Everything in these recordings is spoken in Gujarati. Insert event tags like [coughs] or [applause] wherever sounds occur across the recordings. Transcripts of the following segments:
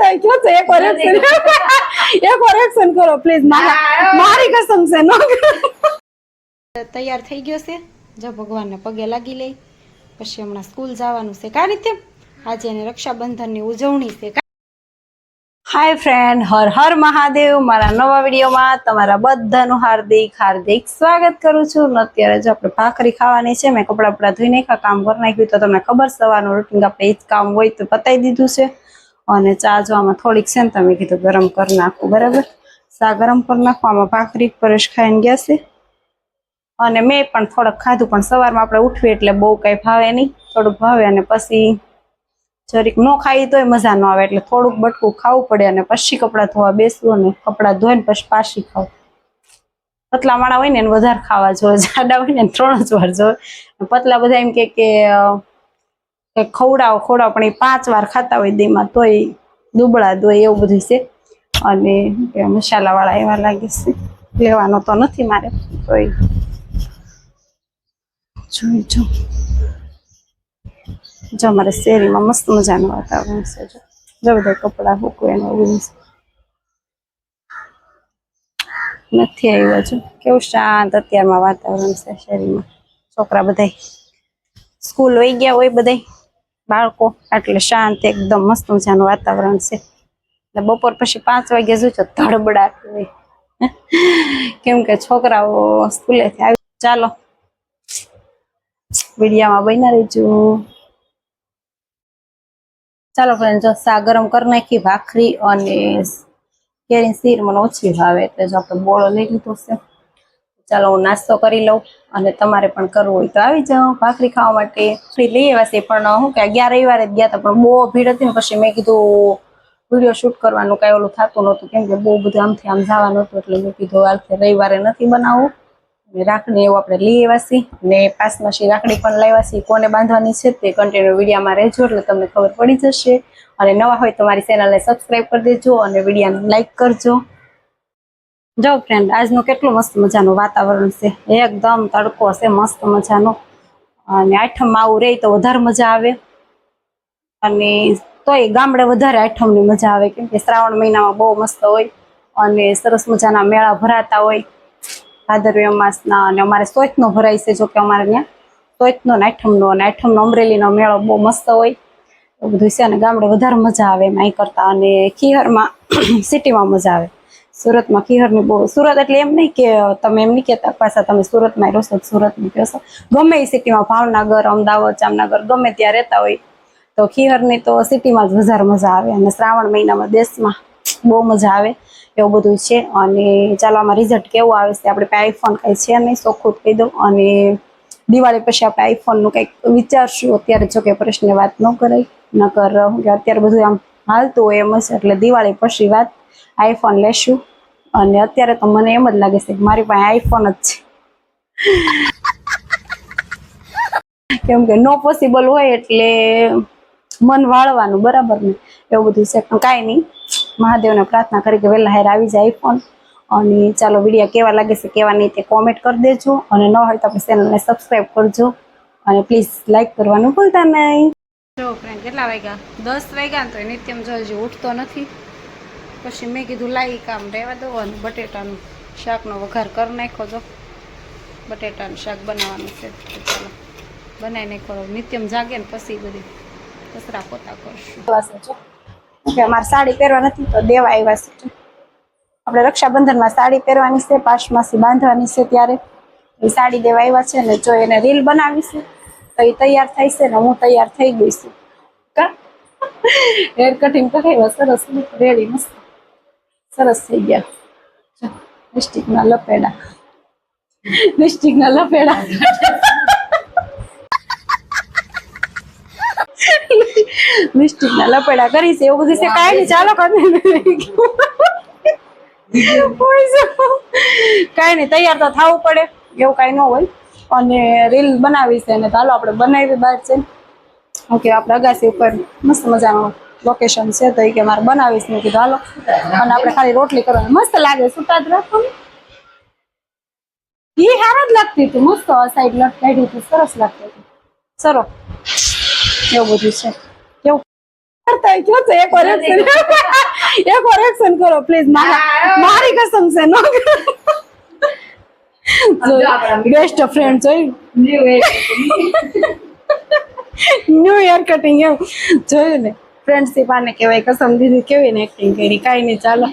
બતાવી કયો છે? એક વાર એક્શન એક કરો પ્લીઝ મારા મારી કસમ છે નો. તૈયાર થઈ ગયો છે. જો ભગવાનને પગે લાગી લઈ. પછી હમણાં સ્કૂલ જવાનું છે. કા રીતે આજે એને રક્ષાબંધનની ઉજવણી છે. Hi friend Har Har Mahadev. મારા નવા વિડીયોમાં તમારા બધાનું હાર્દિક હાર્દિક સ્વાગત કરું છું. અત્યારે જો આપણે ભાખરી ખાવાની છે મેં કપડાં બપડા ધોઈ નાખ્યા કામ કરી નાખ્યું તો તમને ખબર સવારનું રૂટિન આપણે એ જ કામ હોય તો પતાવી દીધું છે. અને ચા જો થોડીક છે ને તમે કીધું ગરમ કરી નાખું, બરાબર? ચા ગરમ કરી નાખો આમાં ભાખરી પરેશ ખાઈને ગયા અને મેં પણ થોડુંક ખાધું, પણ સવારમાં આપણે ઉઠવી એટલે બહુ કાંઈ ભાવે નહીં. થોડુંક ભાવે અને પછી જરીક ન ખાઈ તોય મજા ન આવે, એટલે થોડુંક બટકું ખાવું પડે અને પછી કપડાં ધોવા બેસવું અને કપડાં ધોઈને પછી પાછી ખાવ. પતલા માળા હોય ને એને વધારે ખાવા જોઈએ, જાડા હોય ને ત્રણ જ વાર જોઈએ. પતલા બધા એમ કે કે ખવડાવો ખવડાવો, પણ એ પાંચ વાર ખાતા હોય દીમાં તોય દુબળા દોય એવું બધું છે. અને મસાલાવાળા એવા લાગે છે. લેવાનો તો નથી મારે, તોય જોઈ જો જો અમારે શેરીમાં મસ્ત મજાનું વાતાવરણ છે, જો. જો બધા કપડાં મૂકવું એનું એવું નથી આવ્યા, જો. કેવું શાંત અત્યારમાં વાતાવરણ છે શેરીમાં. છોકરા બધાય સ્કૂલ વહી ગયા હોય બધાય? બાળકો, એટલે શાંત, એકદમ મસ્ત મજાનું વાતાવરણ છે. એટલે બપોર પછી પાંચ વાગે જોજો ધડબડાટ હોય. કેમ કે છોકરાઓ સ્કૂલેથી આવી ચાલો, વિડીયામાં બન્યા રહેજો. ચાલો ફ્રેન્ડ જો સા ગરમ કરી નાખી, ભાખરી અને કેરી શીર મને ઓછી ભાવે, એટલે જો આપણે બોળો લઈ લીધો છે. ચાલો હું નાસ્તો કરી લઉં અને તમારે પણ કરવું હોય તો આવી જાઓ ભાખરી ખાવા માટે. ફ્રી લઈ આવ્યા છે, પણ હું કે અગિયાર રવિવારે જ ગયા હતા, પણ બહુ ભીડ હતી ને પછી મેં કીધું વીડિયો શૂટ કરવાનું કાંઈ ઓલું થતું નહોતું, કેમ કે બહુ બધું આમથી આમ જવાનું હતું, એટલે મેં કીધું હાલથી રવિવારે નથી બનાવવું રાખડી એવું આપણે લઈ આવ્યા છીએ, ને પાસમાંથી રાખડી પણ લાવ્યા છીએ. કોને બાંધવાની છે તે કન્ટિન્યુ વિડીયામાં રહેજો, એટલે તમને ખબર પડી જશે. અને નવા હોય તો મારી ચેનલને સબસ્ક્રાઈબ કરી દેજો અને વિડીયાને લાઈક કરજો. જો ફ્રેન્ડ આજનું કેટલું મસ્ત મજાનું વાતાવરણ છે. એકદમ તડકો છે, મસ્ત મજાનો. અને આઠમમાં આવું રહે તો વધારે મજા આવે. અને તોય ગામડે વધારે આઠમની મજા આવે, કેમ કે શ્રાવણ મહિનામાં બહુ મસ્ત હોય. અને સરસ મજાના મેળા ભરાતા હોય. ભાદરવી અમાસના અને અમારે સોચનો ભરાય છે, જોકે અમારે ત્યાં. સોચનો ને આઠમનો અને આઠમનો અમરેલીનો મેળો બહુ મસ્ત હોય. એવું બધું છે અને ગામડે વધારે મજા આવે એમ કરતા. અને ખીહરમાં, [coughs] સિટીમાં મજા આવે. સુરતમાં ખીહરની બહુ સુરત એટલે એમ નહીં કે તમે એમ નહીં કહેતા પાછા તમે સુરતમાં રહો છો સુરતમાં છો. ગમે એ સિટીમાં, ભાવનગર, અમદાવાદ, જામનગર, ગમે ત્યાં રહેતા હોય, તો ખીહરની તો સિટીમાં જ વધારે મજા આવે અને શ્રાવણ મહિનામાં દેશમાં બહુ મજા આવે એવું બધું છે. અને ચાલો આમાં રિઝલ્ટ કેવું આવે છે આપણે આઈફોન કાંઈ છે નહીં, ચોખ્ખું કહી દઉં. અને દિવાળી પછી આપણે આઈફોનનું કંઈક વિચારશું અત્યારે જો કે પ્રશ્ન વાત ન કરાય. નકર અત્યારે બધું આમ હાલતું હોય એમ જ, એટલે દિવાળી પછી વાત આઈફોન લેશું. અને અત્યારે તો મને એમ જ લાગે છે કે મારી પાસે આઈફોન જ છે. કેમ કે નો પોસિબલ હોય એટલે મન વાળવાનું, બરાબર ને? એવું બધું છે. પણ કાંઈ નહીં. મહાદેવને પ્રાર્થના કરી કે વહેલા હેર આવી જાય આઈફોન અને ચાલો વીડિયો કેવા લાગે છે કેવા નહીં તે કોમેન્ટ કરી દેજો. અને ન હોય તો આપણી ચેનલને સબસ્ક્રાઈબ કરજો. અને પ્લીઝ લાઈક કરવાનું ભૂલતા નહીં. જો ફ્રેન્ડ કેટલા વાગ્યા? દસ વાગ્યા તો નિત્યમ જો હજી ઉઠતો નથી. પછી મેં કીધું, લાઈ કામ રહેવા દો અને બટેટાનું શાકનો વઘાર કરી નાખો જો. બટેટાનું શાક બનાવવાનું છે ચાલો. બનાવી નાખો નિત્યમ જાગે ને પછી બધી કચરા પોતા કરશું. અમારે સાડી પહેરવા નથી, તો દેવા આવ્યા છે. આપણે રક્ષાબંધનમાં સાડી પહેરવાની છે પાસમાંથી બાંધવાની છે ત્યારે. એ સાડી દેવા આવ્યા છે ને જો એને રીલ બનાવી છે, તો એ તૈયાર થાય છે ને હું તૈયાર થઈ ગઈ છું. હેર કટિંગ કરાવ્યા સરસ રેડી મસ્ત. સરસ થઈ ગયા. લિપસ્ટિકના લપેડા. લિપસ્ટિકના લપેડા. લિપસ્ટિકના લપેડા કરી છે એવું બધું છે, કાંઈ નહીં, ચાલો કાંઈ નહીં તૈયાર તો થવું પડે, એવું કાંઈ ન હોય. અને રીલ બનાવી છે ને તો હાલો, આપણે બનાવી બહાર છે ઓકે, આપણે અગાસી ઉપર મસ્ત મજાનું લોકેશન છે તો એ કે મારે બનાવીશ. મેં કીધું હાલો. અને આપણે ખાલી રોટલી કરવાની. મસ્ત લાગે સુતા જ રાખવાનું. એ હારો જ લાગતી હતી. મસ્ત સાઈડ લટ કાઢી હતી. સરસ લાગતી હતી. સરો એવું બધું છે? કેવું? કરતા કયો છે? એક વાર એક્શન [laughs] એક કરો પ્લીઝ મારી કસમ છે નો. બેસ્ટ ફ્રેન્ડ જોઈ ન્યુ યર કટિંગ એવું જોયું ને? ફ્રેન્ડશીપ આને કહેવાય કસમ દીધી કેવી ને એક્ટિંગ કરી, કાંઈ નહીં, ચાલો.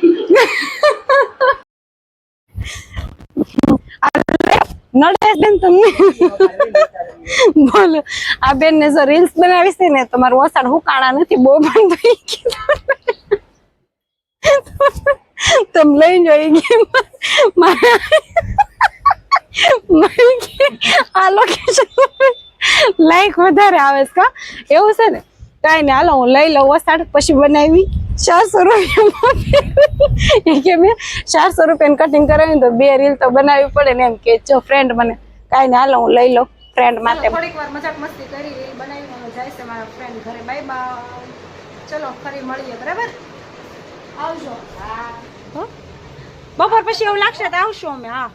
આ બેન ને જો રીલ્સ બનાવી છે ને, તમારું વસાડ હુકાણા નથી, બહુ તમે લઈ જો ગેમ. આ લોકેશન લાઈક વધારે આવે છે એવું છે ને? કાંઈ નહીં હાલો હું લઈ લઉં વસાડ પછી બનાવી. ચારસો રૂપિયા કે મેં ચારસો રૂપિયાની કટિંગ કરાવી તો બે રીલ તો બનાવવી પડે ને એમ કે જો ફ્રેન્ડ મને. કઈ નહીં હાલો હું લઈ લઉં ફ્રેન્ડ માટે. થોડીક વાર મજાક મસ્તી કરી રીલ બનાવી જાય છે મારા ફ્રેન્ડ ઘરે. બાય બાય ચલો ફરી મળીએ બરાબર? આવજો. હા? બપોર પછી એવું લાગશે તો આવશું અમે હા.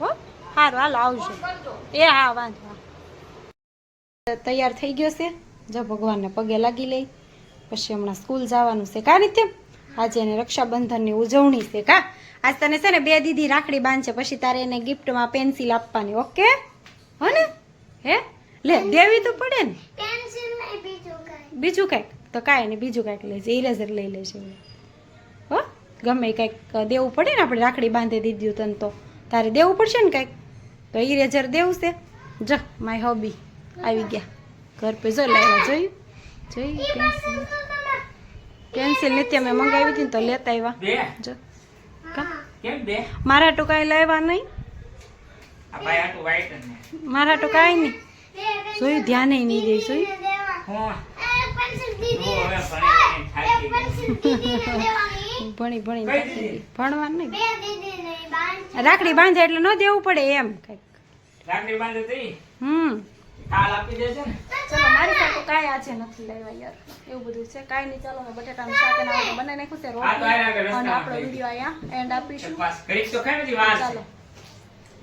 હો? સારું હાલો આવજો. એ હા વાંધો. તૈયાર થઈ ગયો છે? જો ભગવાનને પગે લાગી લઈ. પછી હમણાં સ્કૂલ જવાનું છે કા રીતે આજે એને રક્ષાબંધનની ઉજવણી છે કા? આજ તને છે ને બે દીદી રાખડી બાંધશે પછી તારે એને ગિફ્ટમાં પેન્સિલ આપવાની ઓકે? હો ને? હે? લે દેવી તો પડે ને. બીજું કાંઈક? તો કાંઈ નહીં બીજું કંઈક લેજે ઇરેઝર લઈ લેજે. હો? ગમે કાંઈક કંઈક દેવું પડે ને આપણે રાખડી બાંધી દીધું તને તો. તારે દેવું પડશે ને કંઈક? તો ઇરેઝર દેવું છે. જ માય હોબી આવી ગયા. ઘર પે જો લાવ્યા જોયું જોયું પેન્સિલ પેન્સિલ મેં મંગાવી હતી ને તો લેતા આવ્યા. જો. કા? કેમ બે મારા તો કાંઈ લાવ્યા નહીં. મારા તો કાંઈ નહીં. જોયું ધ્યાને નહીં દે જોયું. ભણી ભણી કઈ ભણવાનું નહીં. રાખડી બાંધે એટલે ન દેવું પડે એમ કંઈક. રાખડી બાંધે હમ. કાલ આપી દેજે ને. ચલો મારી પાસે કાંઈ આજે નથી લેવા યાર. એવું બધું છે. કાંઈ નહીં ચાલો મેં બટેટાનું શાક એના માટે બનાવી નાખ્યું છે રોટલી અને આપણો વીડિયો અહીંયા એન્ડ આપીશું. બસ કરી તો ખાઈ નથી વાત. ચાલો.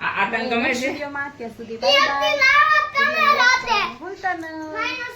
આ આતંક ગમે છે? વિડીયોમાં ત્યાં સુધી બાય બાય ભૂલતા નહીં